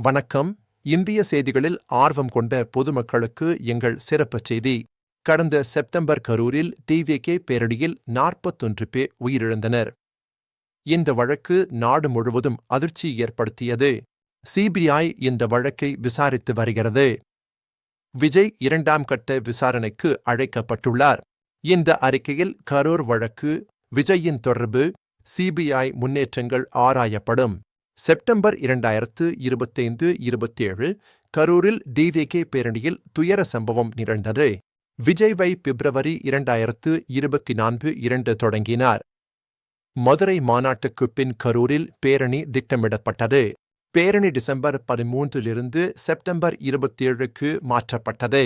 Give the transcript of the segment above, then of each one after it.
வணக்கம். இந்திய செய்திகளில் ஆர்வம் கொண்ட பொதுமக்களுக்கு எங்கள் சிறப்புச் செய்தி. கடந்த செப்டம்பர் கரூரில் டிவிகே பேரடியில் நாற்பத்தொன்று பேர் உயிரிழந்தனர். இந்த வழக்கு நாடு முழுவதும் அதிர்ச்சி ஏற்படுத்தியது. சிபிஐ இந்த வழக்கை விசாரித்து வருகிறது. விஜய் இரண்டாம் கட்ட விசாரணைக்கு அழைக்கப்பட்டுள்ளார். இந்த அறிக்கையில் கரூர் வழக்கு விஜயின் தொடர்பு சிபிஐ முன்னேற்றங்கள் ஆராயப்படும். செப்டம்பர் இரண்டாயிரத்து இருபத்தைந்து இருபத்தேழு கரூரில் டிவிகே பேரணியில் துயர சம்பவம் நிகழ்ந்தது. விஜய்வை பிப்ரவரி இரண்டாயிரத்து இருபத்தி நான்கு இரண்டு தொடங்கினார். மதுரை மாநாட்டுக்குப் பின் கரூரில் பேரணி திட்டமிடப்பட்டது. பேரணி டிசம்பர் பதிமூன்றிலிருந்து செப்டம்பர் இருபத்தேழுக்கு மாற்றப்பட்டது.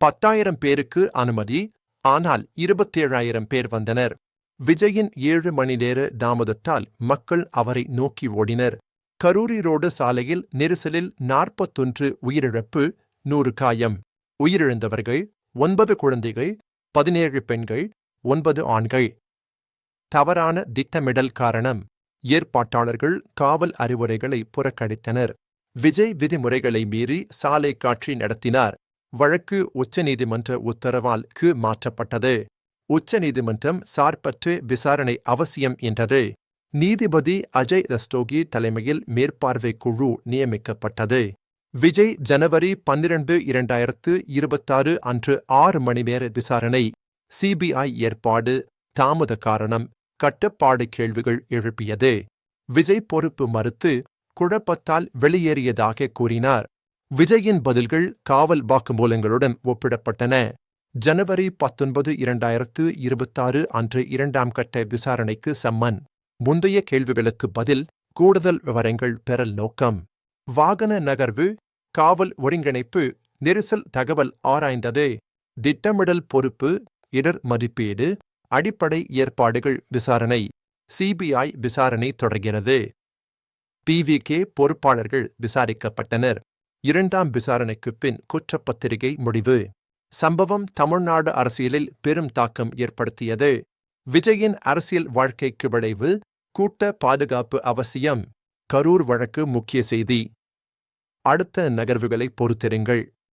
பத்தாயிரம் பேருக்கு அனுமதி ஆனால் இருபத்தேழாயிரம் பேர் வந்தனர். விஜயின் ஏழு மணி நேர தாமதத்தால் மக்கள் அவரை நோக்கி ஓடினர். கரூரி ரோடு சாலையில் நெரிசலில் நாற்பத்தொன்று உயிரிழப்பு நூறு காயம். உயிரிழந்தவர்கள் ஒன்பது குழந்தைகள் பதினேழு பெண்கள் ஒன்பது ஆண்கள். தவறான திட்டமிடல் காரணம் ஏற்பாட்டாளர்கள் காவல் அறிவுரைகளை புறக்கணித்தனர். விஜய் விதிமுறைகளை மீறி சாலை காட்சி நடத்தினார். வழக்கு உச்சநீதிமன்ற உத்தரவால் கு மாற்றப்பட்டது. உச்சநீதிமன்றம் சார்பற்று விசாரணை அவசியம் என்றது. நீதிபதி அஜய் ரஸ்டோகி தலைமையில் மேற்பார்வை குழு நியமிக்கப்பட்டது. விஜய் ஜனவரி பன்னிரண்டு இரண்டாயிரத்து இருபத்தாறு அன்று ஆறு மணி நேர விசாரணை சிபிஐ ஏற்பாடு தாமத காரணம் கட்டுப்பாடு கேள்விகள் எழுப்பியது. விஜய் பொறுப்பு மறுத்து குழப்பத்தால் வெளியேறியதாக கூறினார். விஜயின் பதில்கள் காவல் வாக்குமூலங்களுடன் ஒப்பிடப்பட்டன. ஜனவரி பத்தொன்பது இரண்டாயிரத்து இருபத்தாறு அன்று இரண்டாம் கட்ட விசாரணைக்கு சம்மன். முந்தைய கேள்விகளுக்கு பதில் கூடுதல் விவரங்கள் பெறல் நோக்கம். வாகன நகர்வு காவல் ஒருங்கிணைப்பு நெரிசல் தகவல் ஆராய்ந்தது. திட்டமிடல் பொறுப்பு இடர் மதிப்பீடு அடிப்படை ஏற்பாடுகள் விசாரணை சிபிஐ விசாரணை தொடர்கிறது. பிவிகே பொறுப்பாளர்கள் விசாரிக்கப்பட்டனர். இரண்டாம் விசாரணைக்குப் பின் குற்றப்பத்திரிகை முடிவு. சம்பவம் தமிழ்நாடு அரசியலில் பெரும் தாக்கம் ஏற்படுத்தியது. விஜயின் அரசியல் வாழ்க்கைக்கு விளைவு கூட்ட பாதுகாப்பு அவசியம். கரூர் வழக்கு முக்கிய செய்தி. அடுத்த நகர்வுகளை பொறுத்திருங்கள்.